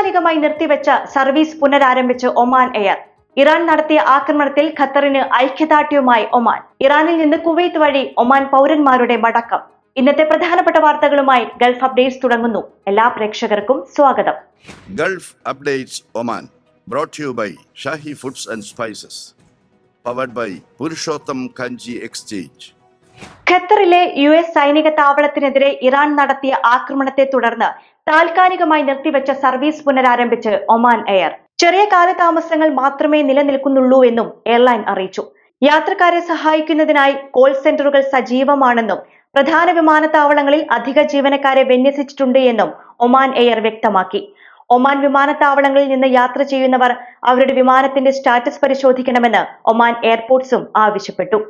താൽക്കാലികമായി നിർത്തിവെച്ച സർവീസ് പുനരാരംഭിച്ച് ഒമാൻ എയർ. ഇറാൻ നടത്തിയ ആക്രമണത്തിൽ ഖത്തറിന് ഐക്യദാർഢ്യവുമായി ഒമാൻ. ഇറാനിൽ നിന്ന് കുവൈത്ത് വഴി ഒമാൻ പൗരന്മാരുടെ മടക്കം. ഇന്നത്തെ പ്രധാനപ്പെട്ട വാർത്തകളുമായി ഗൾഫ് അപ്ഡേറ്റ്സ് തുടങ്ങുന്നു. എല്ലാ പ്രേക്ഷകർക്കും സ്വാഗതം. Gulf updates Oman brought you by Shahi foods and spices powered by Purushottam Kanji exchange. ഖത്തറിലെ യു എസ് സൈനിക താവളത്തിനെതിരെ ഇറാൻ നടത്തിയ ആക്രമണത്തെ തുടർന്ന് താൽക്കാലികമായി നിർത്തിവെച്ച സർവീസ് പുനരാരംഭിച്ച് ഒമാൻ എയർ. ചെറിയ കാലതാമസങ്ങൾ മാത്രമേ നിലനിൽക്കുന്നുള്ളൂ എന്നും എയർലൈൻ അറിയിച്ചു. യാത്രക്കാരെ സഹായിക്കുന്നതിനായി കോൾ സെന്ററുകൾ സജീവമാണെന്നും പ്രധാന വിമാനത്താവളങ്ങളിൽ അധിക ജീവനക്കാരെ വിന്യസിച്ചിട്ടുണ്ട് എന്നും ഒമാൻ എയർ വ്യക്തമാക്കി. ഒമാൻ വിമാനത്താവളങ്ങളിൽ നിന്ന് യാത്ര ചെയ്യുന്നവർ അവരുടെ വിമാനത്തിന്റെ സ്റ്റാറ്റസ് പരിശോധിക്കണമെന്ന് ഒമാൻ എയർപോർട്ട്സും ആവശ്യപ്പെട്ടു.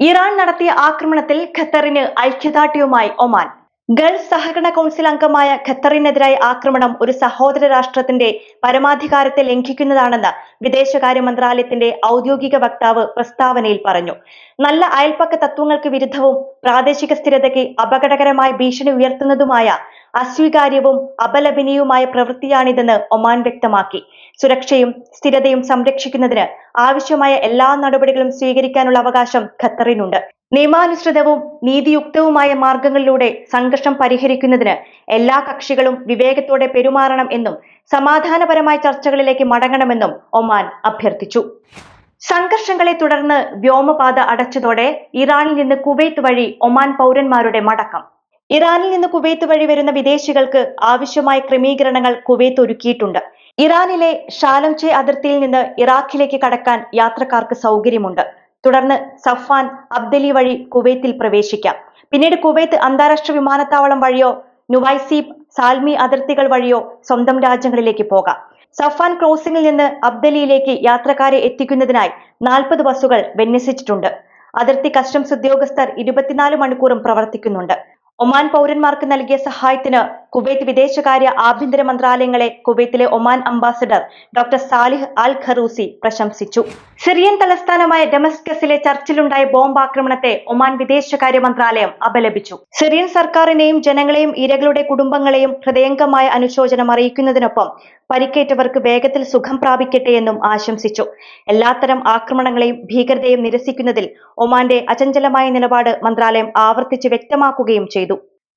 ഇറാൻ നടത്തിയ ആക്രമണത്തിൽ ഖത്തറിന് ഐക്യദാർഢ്യവുമായി ഒമാൻ. ഗൾഫ് സഹകരണ കൗൺസിൽ അംഗമായ ഖത്തറിനെതിരായ ആക്രമണം ഒരു സഹോദര രാഷ്ട്രത്തിന്റെ പരമാധികാരത്തെ ലംഘിക്കുന്നതാണെന്ന് വിദേശകാര്യ മന്ത്രാലയത്തിന്റെ ഔദ്യോഗിക വക്താവ് പ്രസ്താവനയിൽ പറഞ്ഞു. നല്ല അയൽപ്പക്ക തത്വങ്ങൾക്ക് വിരുദ്ധവും പ്രാദേശിക സ്ഥിരതയ്ക്ക് അപകടകരമായ ഭീഷണി ഉയർത്തുന്നതുമായ അസ്വീകാര്യവും അപലപനീയവുമായ പ്രവൃത്തിയാണിതെന്ന് ഒമാൻ വ്യക്തമാക്കി. സുരക്ഷയും സ്ഥിരതയും സംരക്ഷിക്കുന്നതിന് ആവശ്യമായ എല്ലാ നടപടികളും സ്വീകരിക്കാനുള്ള അവകാശം ഖത്തറിനുണ്ട്. നിയമാനുസൃതവും നീതിയുക്തവുമായ മാർഗങ്ങളിലൂടെ സംഘർഷം പരിഹരിക്കുന്നതിന് എല്ലാ കക്ഷികളും വിവേകത്തോടെ പെരുമാറണം എന്നും സമാധാനപരമായ ചർച്ചകളിലേക്ക് മടങ്ങണമെന്നും ഒമാൻ അഭ്യർത്ഥിച്ചു. സംഘർഷങ്ങളെ തുടർന്ന് വ്യോമപാത അടച്ചതോടെ ഇറാനിൽ നിന്ന് കുവൈത്ത് വഴി ഒമാൻ പൗരന്മാരുടെ മടക്കം. ഇറാനിൽ നിന്ന് കുവൈത്ത് വഴി വരുന്ന വിദേശികൾക്ക് ആവശ്യമായ ക്രമീകരണങ്ങൾ കുവൈത്ത് ഒരുക്കിയിട്ടുണ്ട്. ഇറാനിലെ ഷാലംചെ അതിർത്തിയിൽ നിന്ന് ഇറാഖിലേക്ക് കടക്കാൻ യാത്രക്കാർക്ക് സൗകര്യമുണ്ട്. തുടർന്ന് സഫാൻ അബ്ദലി വഴി കുവൈത്തിൽ പ്രവേശിക്കാം. പിന്നീട് കുവൈത്ത് അന്താരാഷ്ട്ര വിമാനത്താവളം വഴിയോ നുവൈസീബ് സാൽമി അതിർത്തികൾ വഴിയോ സ്വന്തം രാജ്യങ്ങളിലേക്ക് പോകാം. സഫാൻ ക്രോസിംഗിൽ നിന്ന് അബ്ദലിയിലേക്ക് യാത്രക്കാരെ എത്തിക്കുന്നതിനായി നാൽപ്പത് ബസ്സുകൾ വിന്യസിച്ചിട്ടുണ്ട്. അതിർത്തി കസ്റ്റംസ് ഉദ്യോഗസ്ഥർ ഇരുപത്തിനാല് മണിക്കൂറും പ്രവർത്തിക്കുന്നുണ്ട്. ഒമാൻ പൗരന്മാർക്ക് നൽകിയ സഹായത്തിന് കുവൈത്ത് വിദേശകാര്യ ആഭ്യന്തര മന്ത്രാലയങ്ങളെ കുവൈത്തിലെ Oman ambassador doctor Salih Al Kharusi പ്രശംസിച്ചു. സിറിയൻ തലസ്ഥാനമായ ഡെമസ്കസിലെ ചർച്ചിലുണ്ടായ ബോംബാക്രമണത്തെ ഒമാൻ വിദേശകാര്യ മന്ത്രാലയം അപലപിച്ചു. സിറിയൻ സർക്കാരിനെയും ജനങ്ങളെയും ഇരകളുടെ കുടുംബങ്ങളെയും ഹൃദയംഗമായ അനുശോചനം അറിയിക്കുന്നതിനൊപ്പം പരിക്കേറ്റവർക്ക് വേഗത്തിൽ സുഖം പ്രാപിക്കട്ടെ എന്നും ആശംസിച്ചു. എല്ലാത്തരം ആക്രമണങ്ങളെയും ഭീകരതയും നിരസിക്കുന്നതിൽ ഒമാന്റെ അചഞ്ചലമായ നിലപാട് മന്ത്രാലയം ആവർത്തിച്ച് വ്യക്തമാക്കുകയും ചെയ്തു.